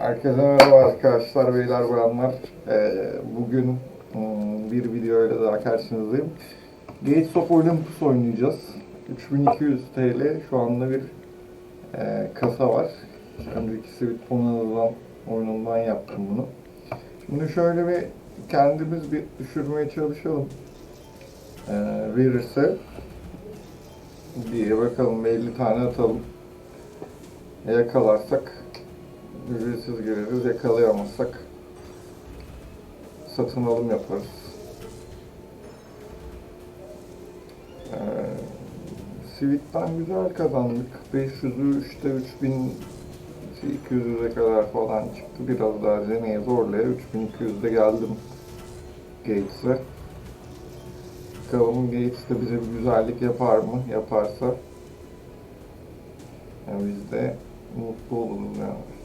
Herkese merhaba arkadaşlar, beyler, bayanlar. Ee, bugün hmm, bir videoyla daha karşınızdayım. Gates of Olympus oynayacağız. 3200 TL şu anda bir e, kasa var. Önceki Sweet Bonanza'dan oyunundan yaptım bunu. Şimdi şöyle bir kendimiz bir düşürmeye çalışalım. Ee, verirse diye bakalım 50 tane atalım. Yakalarsak ücretsiz gireriz. Yakalayamazsak satın alım yaparız. Ee, Sweet'ten güzel kazandık. 500'ü 3'te 3200'e kadar falan çıktı. Biraz daha deneye zorlaya 3200'de geldim Gates'e. Bakalım Gates de bize bir güzellik yapar mı? Yaparsa yani biz de mutlu oluruz yani.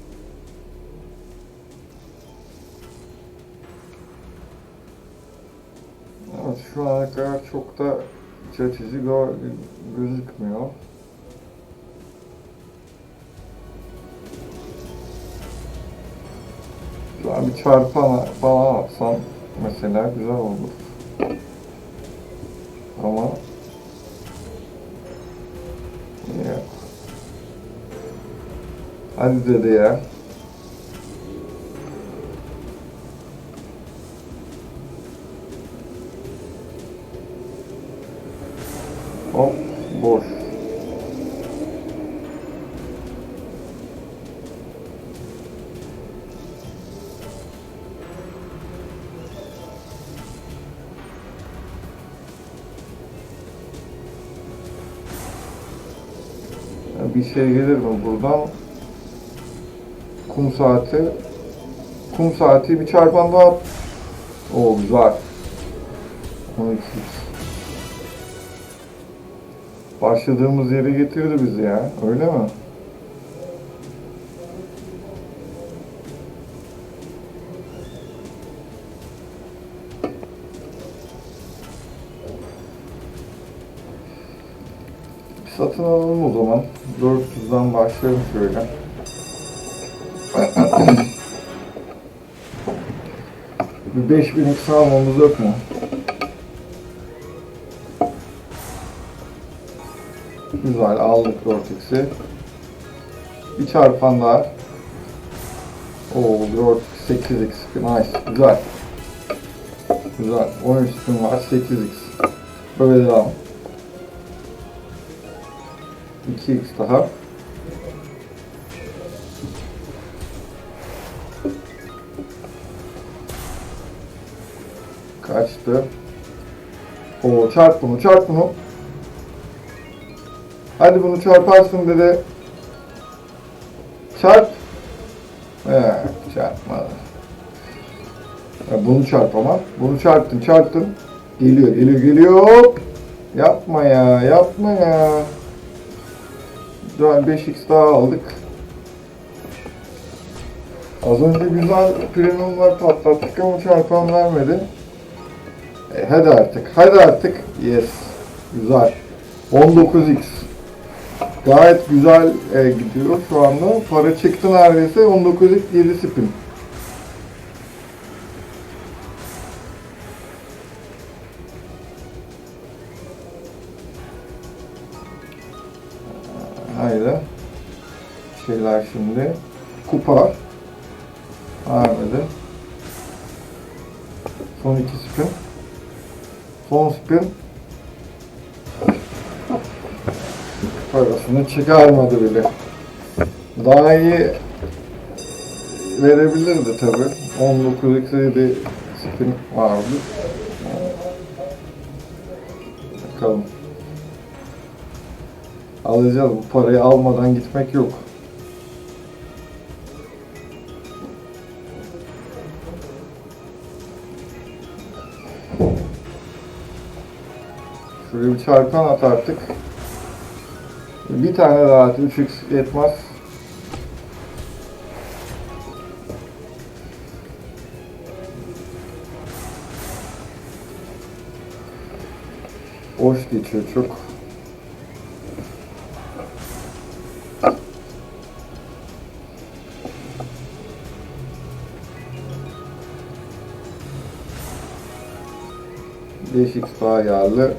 Evet, şu ana kadar çok da açıcı gö- gözükmüyor. An bir çarpan falan atsam mesela güzel olur. Ama. Hadi dedi ya. Bir şey gelir mi buradan? Kum saati. Kum saati bir çarpan daha. Oo güzel. 12 Başladığımız yere getirdi bizi ya. Öyle mi? Satın alalım o zaman. 400'den başlayalım şöyle. Bir 5000 x almamız yok mu? Güzel aldık 4x'i. Bir çarpan daha. Oo 4 8x. Nice. Güzel. Güzel. 13 spin var. 8x. Böyle devam. 2x daha. Kaçtı? Oo çarp bunu, çarp bunu. Hadi bunu çarparsın dede. Çarp. Evet, çarpmadı. Ya bunu çarpamam. Bunu çarptın, çarptın. Geliyor, geliyor, geliyor. Hop. Yapma ya, yapma ya. Güzel 5x daha aldık. Az önce güzel premiumlar patlattık ama çarpan vermedi. E, hadi artık, hadi artık. Yes. Güzel. 19x. Gayet güzel e, gidiyor şu anda. Para çıktı neredeyse 19'lik 7 spin. Şeyler şimdi. Kupa. Vermedi. Son iki spin. Son spin. Parasını çıkarmadı bile. Daha iyi verebilirdi tabi. 19 x'de spin vardı. Bakalım. Alacağız. Bu parayı almadan gitmek yok. Şuraya bir çarpan at artık. Bir tane daha at. 3x yetmez. Boş geçiyor çok. Değişik daha yağlı.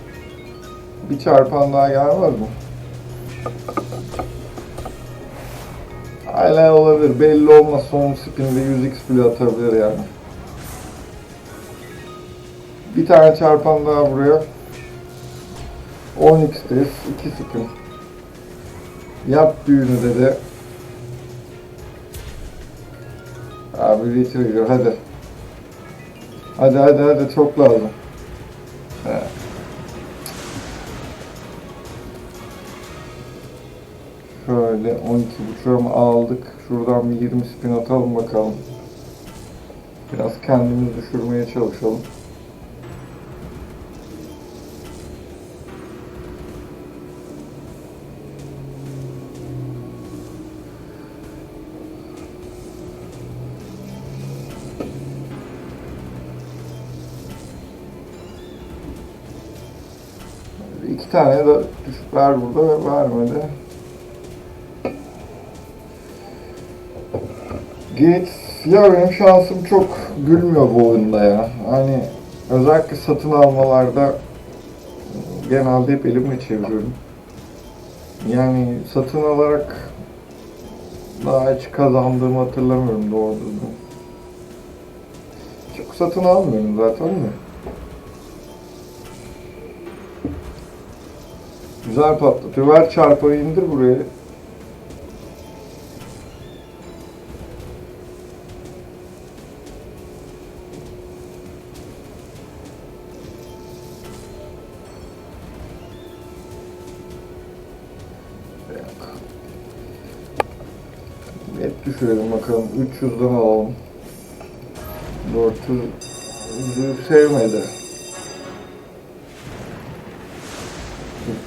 Bir çarpan daha gelmez mi? Hala olabilir. Belli olmaz. Son spinde 100x bile atabilir yani. Bir tane çarpan daha buraya. 10x'teyiz. 2 spin. Yap düğünü dedi. Abi bitiriyor hadi. Hadi hadi hadi çok lazım. Şöyle 12.5'ü aldık. Şuradan bir 20 spin atalım bakalım. Biraz kendimiz düşürmeye çalışalım. İki tane de düşük ver burada ve vermedi. Gates, ya benim şansım çok gülmüyor bu oyunda ya. Hani özellikle satın almalarda genelde hep elime çeviriyorum. Yani satın alarak daha hiç kazandığımı hatırlamıyorum doğru düzgün. Çok satın almıyorum zaten de. Güzel patlatıyor. Ver çarpayı indir buraya. Bakalım. 300'den alalım. 400 sevmedi.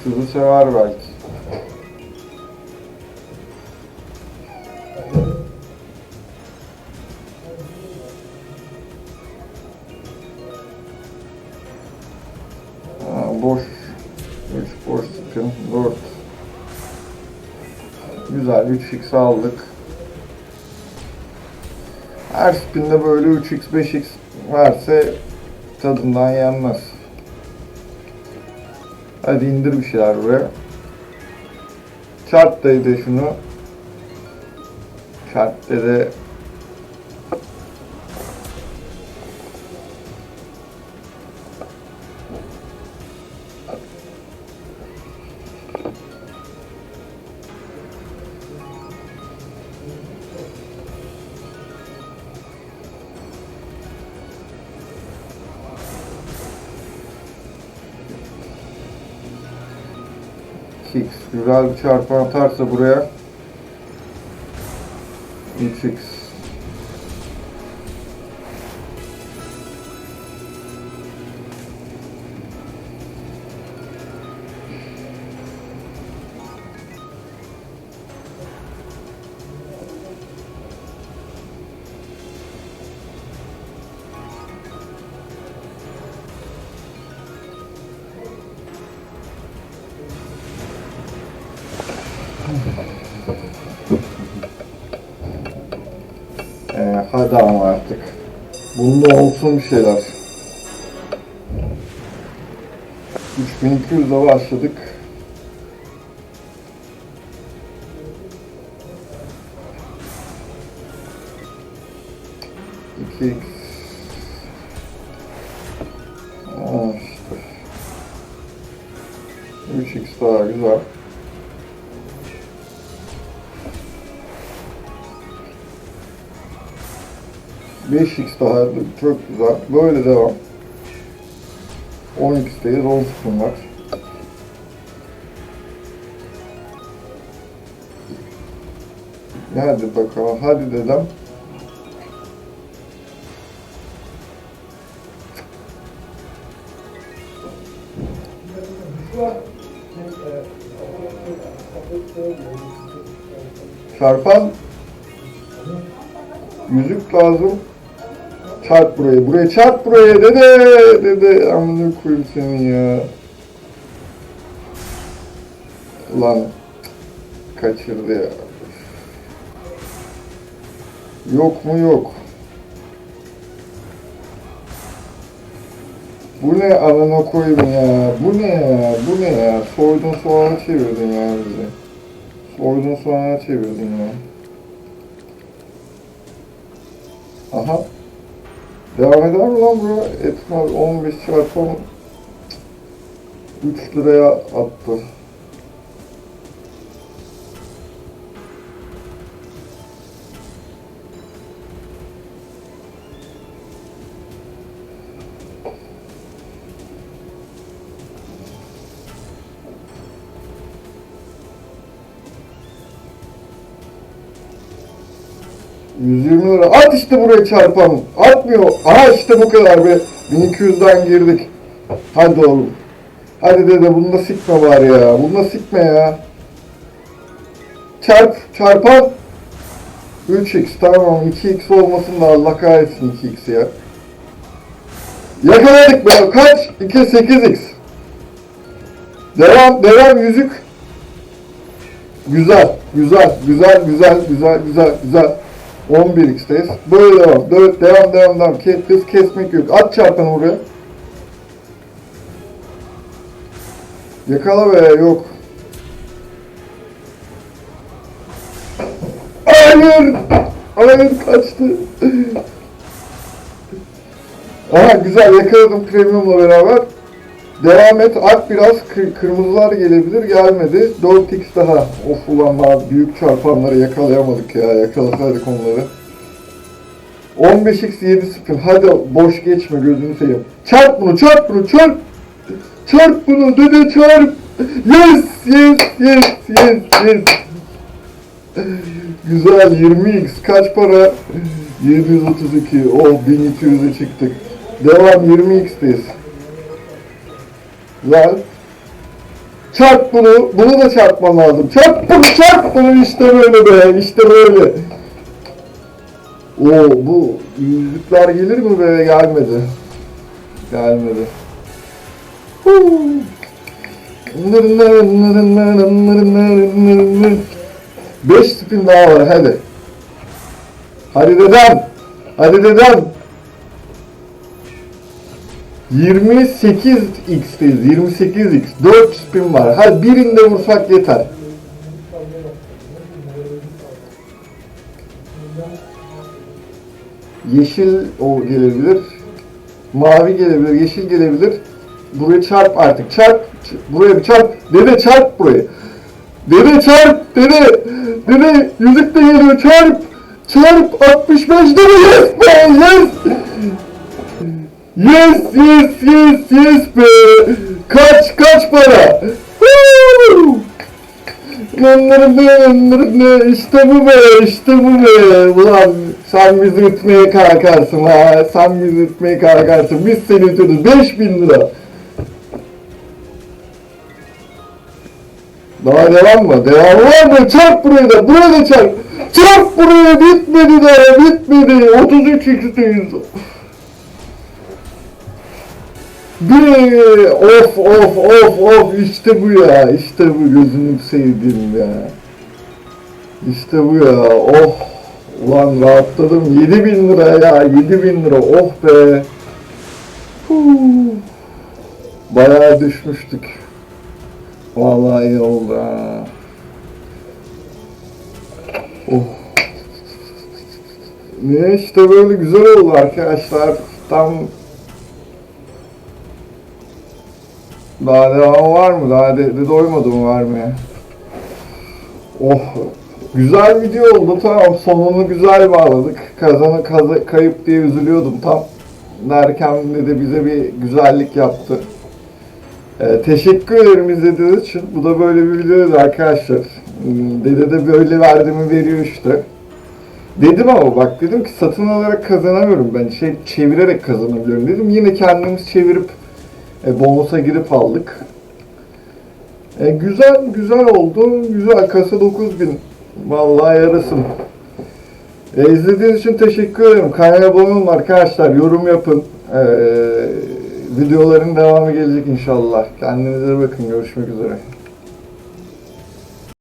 300'ü sever belki. Boş. 3 boş spin. 4. Güzel 3x aldık. Her spinde böyle 3x 5x verse tadından yenmez. Hadi indir bir şeyler buraya. Çarp dedi şunu. Çarp dedi. X. Güzel bir çarpan atarsa buraya 3x Ee, hadi ama artık. Bunda olsun bir şeyler. 3200'de başladık. İki işte. 3x daha güzel. Beş x daha çok güzel. Böyle devam. 10x'teyiz. 10 sıfır var. Hadi bakalım. Hadi dedem. Çarpan yüzük lazım. Çarp buraya, buraya çarp buraya dede dede amına koyayım seni ya. Cık, kaçırdı ya. Yok mu yok. Bu ne anana koyayım ya? Bu ne ya? Bu ne ya? Soydun soğanı çevirdin ya bizi. Soydun soğanı çevirdin ya. Aha. Devam eder mi lan bu? Etmez 15 çarpı 10. 3 liraya attı. ...120 lira. At işte buraya çarpan. Atmıyor. Aha işte bu kadar be. 1200'den girdik. Hadi oğlum. Hadi dede bunu da sikme var ya. Bunu da sikme ya. Çarp. Çarpan. 3x tamam. 2x olmasın da Allah kahretsin 2x ya. Yakaladık be. Kaç? 2 8x. Devam. Devam yüzük. Güzel. Güzel. Güzel. Güzel. Güzel. Güzel. Güzel. 11x'teyiz. Böyle devam. Dö- Devam. Devam. Devam. Kes, hız kesmek yok. At çarpanı oraya. Yakala be yok. Hayır. Hayır kaçtı. Aha güzel yakaladım premiumla beraber. Devam et at biraz Kı- kırmızılar gelebilir gelmedi. 4x daha. Of ulan daha büyük çarpanları yakalayamadık ya yakalasaydık onları. 15x 7 spin hadi boş geçme gözünü seveyim. Çarp bunu çarp bunu çarp. Çarp bunu dede çarp. Yes yes yes yes yes. Güzel 20x kaç para? 732 o 1200'e çıktık. Devam 20x'teyiz. Güzel. Çarp bunu. Bunu da çarpman lazım. Çarp bunu çarp bunu işte böyle be. işte böyle. Oo bu yüzükler gelir mi be? Gelmedi. Gelmedi. Huu. 5 spin daha var hadi. Hadi dedem. Hadi dedem. 28x'teyiz. 28x. 4 spin var. Hadi birinde vursak yeter. Yeşil o gelebilir. Mavi gelebilir, yeşil gelebilir. Buraya çarp artık. Çarp. Buraya bir çarp. Dede çarp burayı. Dede çarp. Dede. Dede yüzük de geliyor. Çarp. Çarp. 65 dede yes yes. Yes yes yes yes be. Kaç kaç para? Woo! İşte bu be, işte bu be. Ulan sen bizi ütmeye kalkarsın ha. Sen bizi ütmeye kalkarsın. Biz seni ütüyoruz. 5000 lira. Daha devam mı? Devam var mı? Çarp buraya da. Buraya da çarp. Çarp buraya. Bitmedi daha. Bitmedi. 33 x'teyiz. Bir of of of of. İşte bu ya. İşte bu gözünü sevdim ya. İşte bu ya. Oh. Ulan rahatladım. 7000 lira ya. 7000 lira. Oh be. Huu. bayağı düşmüştük. Vallahi iyi oldu ha. Oh. Ne işte böyle güzel oldu arkadaşlar? Tam Daha devam var mı? Daha de, de doymadım vermeye. Oh. Güzel video oldu tamam. Sonunu güzel bağladık. Kazanı kazı, kayıp diye üzülüyordum tam. Derken de bize bir güzellik yaptı. Ee, teşekkür ederim izlediğiniz için. Bu da böyle bir videoydu arkadaşlar. Dede de böyle verdiğimi veriyor işte. Dedim ama bak dedim ki satın alarak kazanamıyorum ben şey çevirerek kazanabiliyorum dedim. Yine kendimiz çevirip e, bonusa girip aldık. E, güzel güzel oldu. Güzel kasa 9000. Vallahi yarasın. E, izlediğiniz için teşekkür ederim. Kanala abone olun arkadaşlar. Yorum yapın. E, videoların devamı gelecek inşallah. Kendinize bakın. Görüşmek üzere.